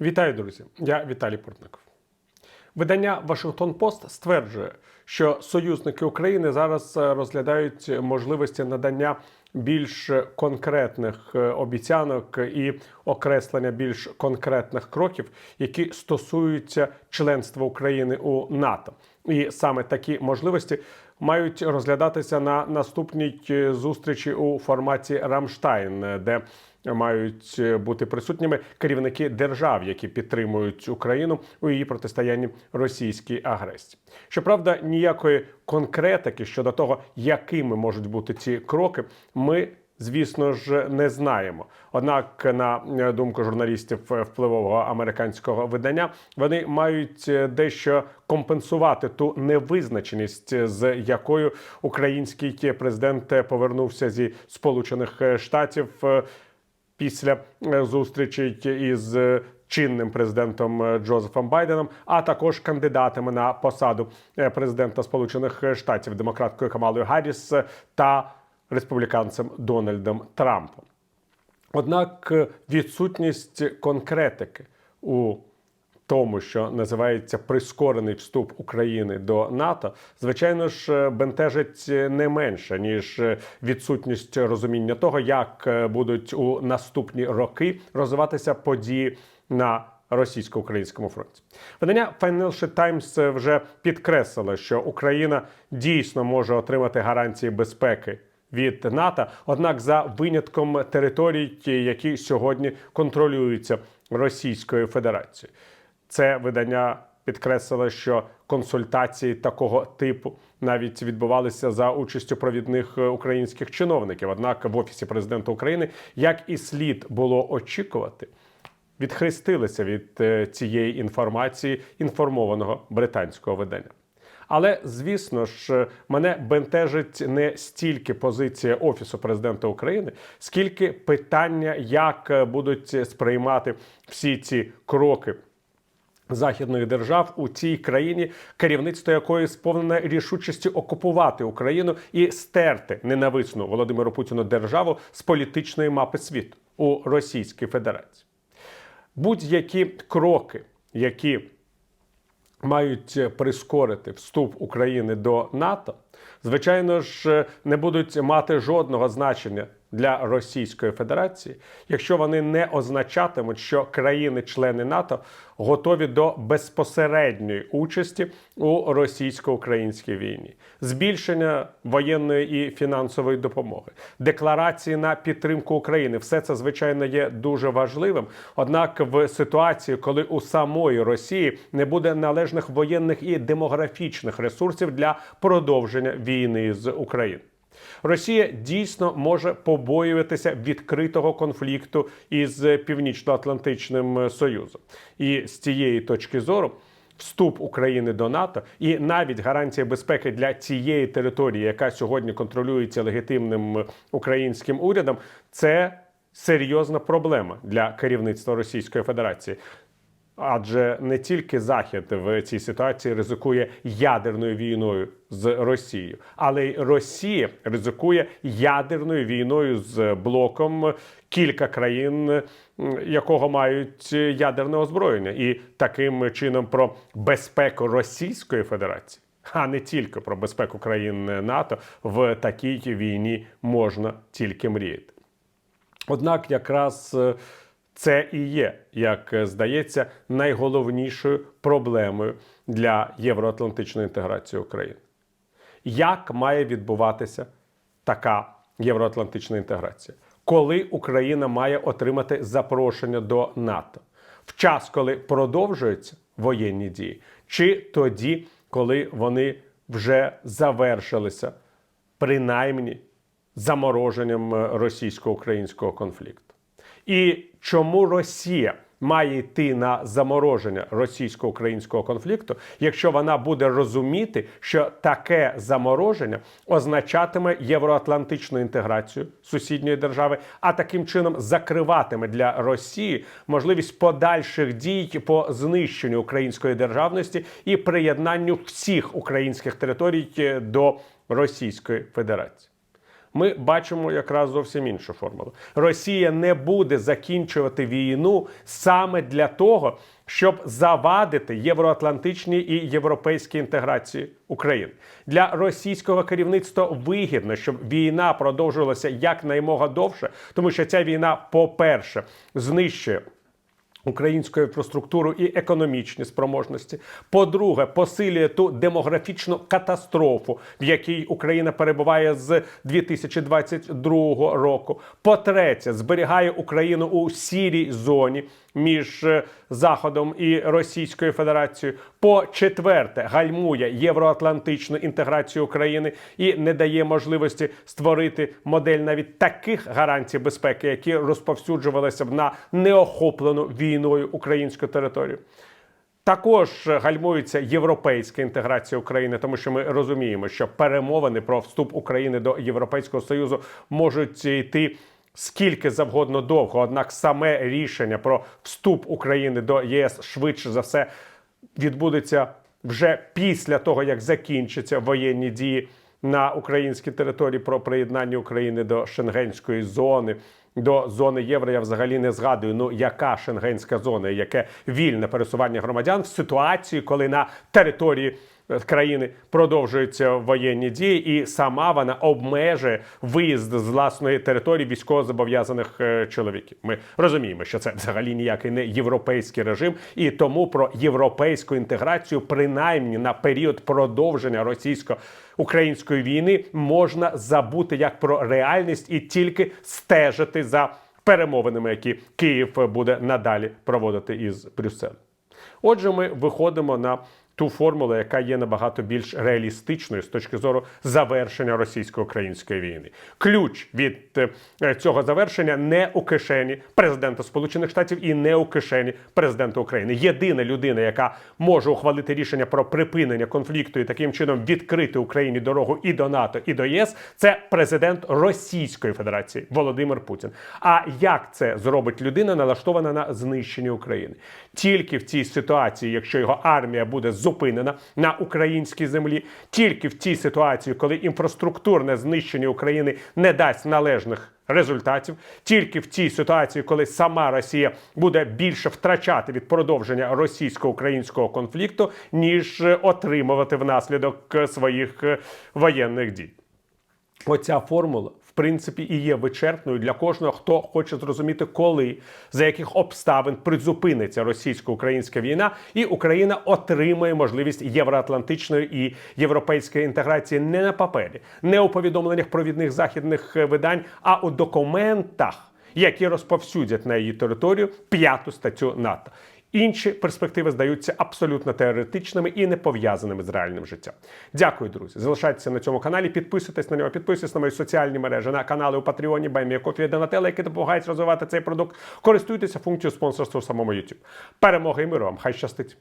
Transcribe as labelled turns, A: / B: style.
A: Вітаю, друзі! Я Віталій Портников. Видання Вашингтон Пост стверджує, що союзники України зараз е, розглядають можливості надання більш конкретних е, обіцянок і окреслення більш конкретних кроків, які стосуються членства України у НАТО. І саме такі можливості мають розглядатися на наступній е, зустрічі у форматі Рамштайн, де мають е, бути присутніми керівники держав, які підтримують Україну у її протистоянні російській агресії. Щоправда, ніякої конкретики щодо того, якими можуть бути ці кроки, ми. Звісно ж, не знаємо. Однак, на е, думку журналістів е, впливового американського видання, вони мають дещо компенсувати ту невизначеність, з якою український президент повернувся зі Сполучених Штатів після е, зустрічі із е, чинним президентом е, Джозефом Байденом, а також кандидатами на посаду президента Сполучених Штатів демократкою Камалою Гарріс та республіканцем Дональдом Трампом. Однак відсутність конкретики у тому, що називається прискорений вступ України до НАТО, звичайно ж, е, бентежить не менше ніж е, відсутність розуміння того, як е, будуть у наступні роки розвиватися події на російсько-українському фронті. Видання Financial Times вже підкреслило, що Україна дійсно може отримати гарантії безпеки від НАТО, однак за винятком територій, які сьогодні контролюються Російською Федерацією. Це видання підкреслило, що консультації такого типу навіть відбувалися за участю провідних е, українських чиновників. Однак в офісі президента України, як і слід було очікувати, відхрестилися від е, цієї інформації інформованого британського видання. Але звісно ж, мене бентежить не стільки позиція офісу президента України, скільки питання, як будуть сприймати всі ці кроки. Західних держав у цій країні, керівництво якої сповнене рішучості окупувати Україну і стерти ненависну Володимиру Путіну державу з політичної мапи світу у Російській Федерації. Будь-які кроки, які мають прискорити вступ України до НАТО, звичайно ж, не будуть мати жодного значення для Російської Федерації, якщо вони не означатимуть, що країни-члени НАТО готові до безпосередньої участі у російсько-українській війні, збільшення воєнної і фінансової допомоги, декларації на підтримку України все це звичайно є дуже важливим. Однак, в ситуації, коли у самої Росії не буде належних воєнних і демографічних ресурсів для продовження війни з Україною. Росія дійсно може побоюватися відкритого конфлікту із Північно-Атлантичним Союзом, і з цієї точки зору. Вступ України до НАТО і навіть гарантія безпеки для цієї території, яка сьогодні контролюється легітимним українським урядом, це серйозна проблема для керівництва Російської Федерації. Адже не тільки Захід в цій ситуації ризикує ядерною війною з Росією, але й Росія ризикує ядерною війною з блоком кілька країн, якого мають ядерне озброєння, і таким чином про безпеку Російської Федерації, а не тільки про безпеку країн НАТО в такій війні можна тільки мріяти. Однак, якраз е, це і є, як здається, найголовнішою проблемою для євроатлантичної інтеграції України. Як має відбуватися така євроатлантична інтеграція? Коли Україна має отримати запрошення до НАТО? В час, коли продовжуються воєнні дії, чи тоді, коли вони вже завершилися, принаймні замороженням е, російсько-українського конфлікту? І чому Росія має йти на замороження російсько-українського конфлікту, якщо вона буде розуміти, що таке замороження означатиме євроатлантичну інтеграцію сусідньої держави, а таким чином закриватиме для Росії можливість подальших дій по знищенню української державності і приєднанню всіх українських територій до Російської Федерації? Ми бачимо якраз зовсім іншу формулу. Росія не буде закінчувати війну саме для того, щоб завадити євроатлантичній і європейській інтеграції України. Для російського керівництва вигідно, щоб війна продовжувалася якнаймога довше, тому що ця війна, по-перше, знищує. Українську інфраструктуру і економічні спроможності. По-друге, посилює ту демографічну катастрофу, в якій Україна перебуває з 2022 року. По-третє, зберігає Україну у сірій зоні між е, Заходом і Російською Федерацією. По-четверте, гальмує євроатлантичну інтеграцію України і не дає можливості створити модель навіть таких гарантій безпеки, які розповсюджувалися б на неохоплену війною українську територію. Також гальмується європейська інтеграція України, тому що ми розуміємо, що перемовини про вступ України до Європейського Союзу можуть йти скільки завгодно довго. Однак саме рішення про вступ України до ЄС швидше за все відбудеться вже після того, як закінчаться воєнні дії на українській території про приєднання України до Шенгенської зони. До зони євро я взагалі не згадую. Ну яка шенгенська зона, яке вільне пересування громадян в ситуації, коли на території країни продовжуються воєнні дії, і сама вона обмежує виїзд з власної території військовозобов'язаних е, чоловіків. Ми розуміємо, що це взагалі ніякий не європейський режим, і тому про європейську інтеграцію, принаймні на період продовження російсько української війни, можна забути як про реальність і тільки стежити за перемовинами, які Київ буде надалі проводити із Брюсселем. Отже, ми виходимо на ту формулу, яка є набагато більш реалістичною з точки зору завершення російсько-української війни. Ключ від е, цього завершення не у кишені президента Сполучених Штатів і не у кишені президента України. Єдина людина, яка може ухвалити рішення про припинення конфлікту і таким чином відкрити Україні дорогу і до НАТО, і до ЄС, це президент Російської Федерації Володимир Путін. А як це зробить людина, налаштована на знищення України? Тільки в цій ситуації, якщо його армія буде зупинена на українській землі, тільки в цій ситуації, коли інфраструктурне знищення України не дасть належних результатів, тільки в цій ситуації, коли сама Росія буде більше втрачати від продовження російсько-українського конфлікту, ніж е, отримувати внаслідок е, своїх е, воєнних дій. Оця формула, в принципі, і є вичерпною для кожного, хто хоче зрозуміти, коли за яких обставин призупиниться російсько-українська війна, і Україна отримає можливість євроатлантичної і європейської інтеграції не на папері, не у повідомленнях провідних західних е, видань, а у документах, які розповсюдять на її територію п'яту статтю НАТО. Інші перспективи здаються абсолютно теоретичними і не пов'язаними з реальним життям. Дякую, друзі. Залишайтеся на цьому каналі, підписуйтесь на нього, підписуйтесь на мої соціальні мережі, на канали у Патреоні, Баймія Кофі Донателла, які допомагають розвивати цей продукт. Користуйтеся функцією спонсорства в самому YouTube. Перемоги і миру вам! Хай щастить!